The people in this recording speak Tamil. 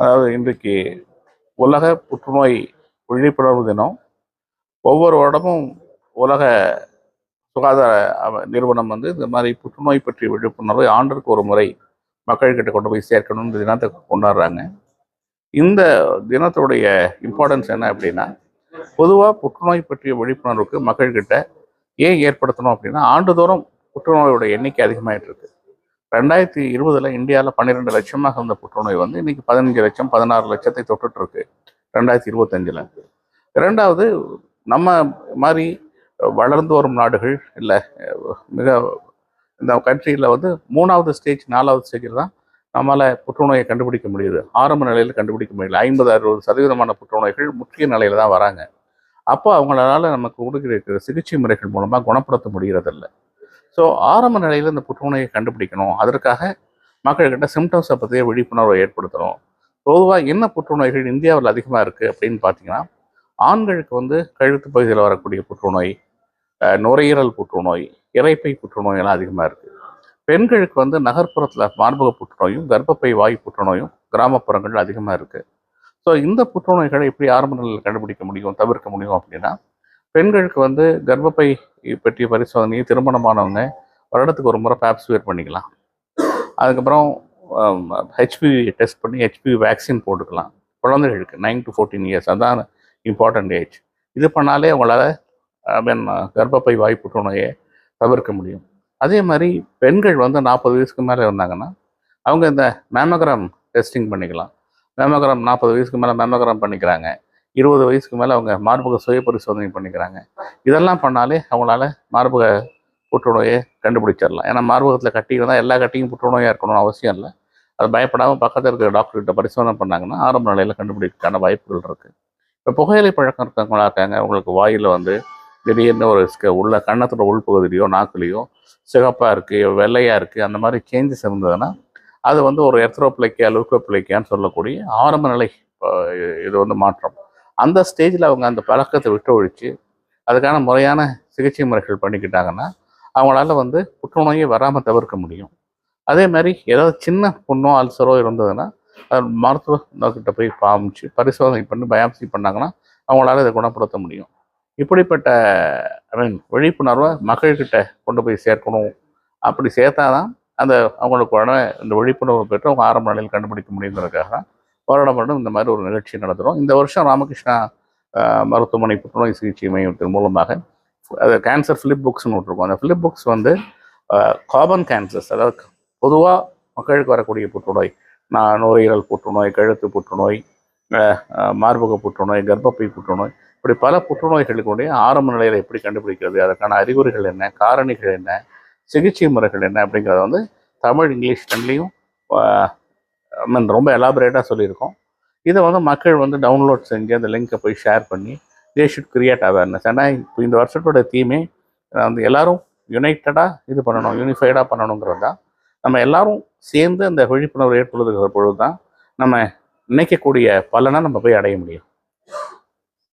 அதாவது இன்றைக்கு உலக புற்றுநோய் விழிப்புணர்வு தினம். ஒவ்வொரு வருடமும் உலக சுகாதார நிறுவனம் வந்து இந்த மாதிரி புற்றுநோய் பற்றிய விழிப்புணர்வை ஆண்டுக்கு ஒரு முறை மக்கள்கிட்ட கொண்டு போய் சேர்க்கணும் இந்த தினத்தை கொண்டாடுறாங்க. இந்த தினத்துடைய இம்பார்ட்டன்ஸ் என்ன அப்படின்னா பொதுவாக புற்றுநோய் பற்றிய விழிப்புணர்வுக்கு மக்கள்கிட்ட ஏன் ஏற்படுத்தணும் அப்படின்னா ஆண்டுதோறும் புற்றுநோயோட எண்ணிக்கை அதிகமாகிட்டு இருக்கு. ரெண்டாயிரத்தி இருபதில் இந்தியாவில் பன்னிரெண்டு லட்சமாக இருந்த புற்றுநோய் வந்து இன்றைக்கி பதினஞ்சு லட்சம் பதினாறு லட்சத்தை தொட்டுட்டு இருக்கு ரெண்டாயிரத்தி இருபத்தஞ்சில். இரண்டாவது நம்ம மாதிரி வளர்ந்து வரும் நாடுகள் இல்லை மிக இந்த கண்ட்ரியில் வந்து மூணாவது ஸ்டேஜ் நாலாவது ஸ்டேஜில் தான் நம்மளால் புற்றுநோயை கண்டுபிடிக்க முடியுது. ஆரம்ப நிலையில் கண்டுபிடிக்க முடியல. ஐம்பது அறுபது சதவீதமான புற்றுநோய்கள் முக்கிய நிலையில் தான் வராங்க. அப்போ அவங்களால நமக்கு கொடுக்கிற சிகிச்சை முறைகள் மூலமாக குணப்படுத்த முடிகிறதில்லை ஸோ ஆரம்ப நிலையில் இந்த புற்றுநோயை கண்டுபிடிக்கணும். அதற்காக மக்கள்கிட்ட சிம்டம்ஸை பற்றிய விழிப்புணர்வை ஏற்படுத்தணும். பொதுவாக என்ன புற்றுநோய்கள் இந்தியாவில் அதிகமாக இருக்குது அப்படின்னு பார்த்தீங்கன்னா ஆண்களுக்கு வந்து கழுத்து பகுதியில் வரக்கூடிய புற்றுநோய் நுரையீரல் புற்றுநோய் இறைப்பை புற்றுநோய் எல்லாம் அதிகமாக இருக்குது பெண்களுக்கு வந்து நகர்ப்புறத்தில் மார்பக புற்றுநோயும் கர்ப்பப்பை வாய் புற்றுநோயும் கிராமப்புறங்கள் அதிகமாக இருக்குது ஸோ இந்த புற்றுநோய்களை எப்படி ஆரம்ப நிலையில் கண்டுபிடிக்க முடியும் தவிர்க்க முடியும் அப்படின்னா பெண்களுக்கு வந்து கர்ப்பப்பை பற்றிய பரிசோதனையை திருமணமானவங்க வருடத்துக்கு ஒரு முறை பேப்ஸ்வேர் பண்ணிக்கலாம். அதுக்கப்புறம் ஹெச்பிவி டெஸ்ட் பண்ணி ஹெச்பிவி வேக்சின் போட்டுக்கலாம். குழந்தைகளுக்கு நைன் டு ஃபோர்டீன் இயர்ஸ் அதான் இம்பார்ட்டண்ட் ஏஜ் இது பண்ணாலே அவங்களால ஐ மீன் கர்ப்பப்பை வாய் புற்றுநோயை தவிர்க்க முடியும். அதே மாதிரி பெண்கள் வந்து நாற்பது வயசுக்கு மேலே இருந்தாங்கன்னா அவங்க இந்த மேமோகிராம் டெஸ்டிங் பண்ணிக்கலாம். மேமோகிராம் நாற்பது வயசுக்கு மேலே மேமோகிராம் பண்ணிக்கிறாங்க. இருபது வயசுக்கு மேலே அவங்க மார்பக சுய பரிசோதனை பண்ணிக்கிறாங்க. இதெல்லாம் பண்ணாலே அவங்களால மார்பக புற்றுநோயை கண்டுபிடிச்சிடலாம். ஏன்னா மார்பகத்தில் கட்டி இருந்தால் எல்லா கட்டியும் புற்றுநோயாக இருக்கணும்னு அவசியம் இல்லை. அது பயப்படாமல் பக்கத்தில் இருக்கிற டாக்டர்கிட்ட பரிசோதனை பண்ணாங்கன்னா ஆரம்ப நிலையில் கண்டுபிடிக்கான வாய்ப்புகள் இருக்குது இப்போ புகையிலை பழக்கம் இருக்கிறவங்களா இருக்காங்க. அவங்களுக்கு வாயில் வந்து திடீர்னு ஒரு ஸ்க- உள்ள கன்னத்தோட உள்பகுதியிலையோ நாக்குலேயோ சிகப்பாக இருக்குது வெள்ளையாக இருக்குது அந்த மாதிரி சேஞ்சஸ் இருந்ததுன்னா அது வந்து ஒரு எர்த்ரோப்ளைக்கியா லூக்கோப்ளைக்கியான்னு சொல்லக்கூடிய ஆரம்ப நிலை இது வந்து மாற்றம். அந்த ஸ்டேஜில் அவங்க அந்த பழக்கத்தை விட்டு ஒழிச்சு அதுக்கான முறையான சிகிச்சை முறைகள் பண்ணிக்கிட்டாங்கன்னா அவங்களால வந்து புற்றுநோயை வராமல் தவிர்க்க முடியும். அதே மாதிரி ஏதாவது சின்ன புண்ணோ அல்சரோ இருந்ததுன்னா அது மருத்துவர்கிட்ட போய் காமிச்சு பரிசோதனை பண்ணி பயாப்சி பண்ணாங்கன்னா அவங்களால இதை குணப்படுத்த முடியும். இப்படிப்பட்ட ஐ மீன் விழிப்புணர்வை மக்கள்கிட்ட கொண்டு போய் சேர்க்கணும். அப்படி சேர்த்தாதான் அந்த அவங்களுக்கு உடனே இந்த விழிப்புணர்வு பெற்று அவங்க ஆரம்ப நிலையில் கண்டுபிடிக்க முடியுங்கிறதுக்காக தான் வருடம் வருடம் இந்த மாதிரி ஒரு நிகழ்ச்சி நடத்துகிறோம் இந்த வருஷம் ராமகிருஷ்ணா மருத்துவமனை புற்றுநோய் சிகிச்சை மையத்தின் மூலமாக அது கேன்சர் ஃபிலிப் புக்ஸ்னு விட்ருக்கோம் அந்த ஃபிலிப் புக்ஸ் வந்து காமன் கேன்சர்ஸ் அதாவது பொதுவாக மக்களுக்கு வரக்கூடிய புற்றுநோய் நான் நுரையீரல் புற்றுநோய் கழுத்து புற்றுநோய் மார்பக புற்றுநோய் கர்ப்பப்பை புற்றுநோய் இப்படி பல புற்றுநோய்களுக்குடைய ஆரம்ப நிலையில் எப்படி கண்டுபிடிக்கிறது அதற்கான அறிகுறிகள் என்ன காரணிகள் என்ன சிகிச்சை முறைகள் என்ன அப்படிங்கிறத வந்து தமிழ் இங்கிலீஷ் ரெண்டுலேயும் மீன் ரொம்ப எலாபரேட்டாக சொல்லியிருக்கோம். இதை வந்து மக்கள் வந்து டவுன்லோட் செஞ்சு அந்த லிங்க்கை போய் ஷேர் பண்ணி தே ஷுட் கிரியேட் அவேர்னஸ் ஏன்னா இப்போ இந்த வருஷத்தோட தீமே வந்து எல்லாரும் யுனைட்டடாக இது பண்ணணும் யூனிஃபைடாக பண்ணணுங்கிறது தான். நம்ம எல்லாரும் சேர்ந்து அந்த விழிப்புணர்வு ஏற்படுத்துகிற பொழுது தான் நம்ம நினைக்கக்கூடிய பலனை நம்ம போய் அடைய முடியும்.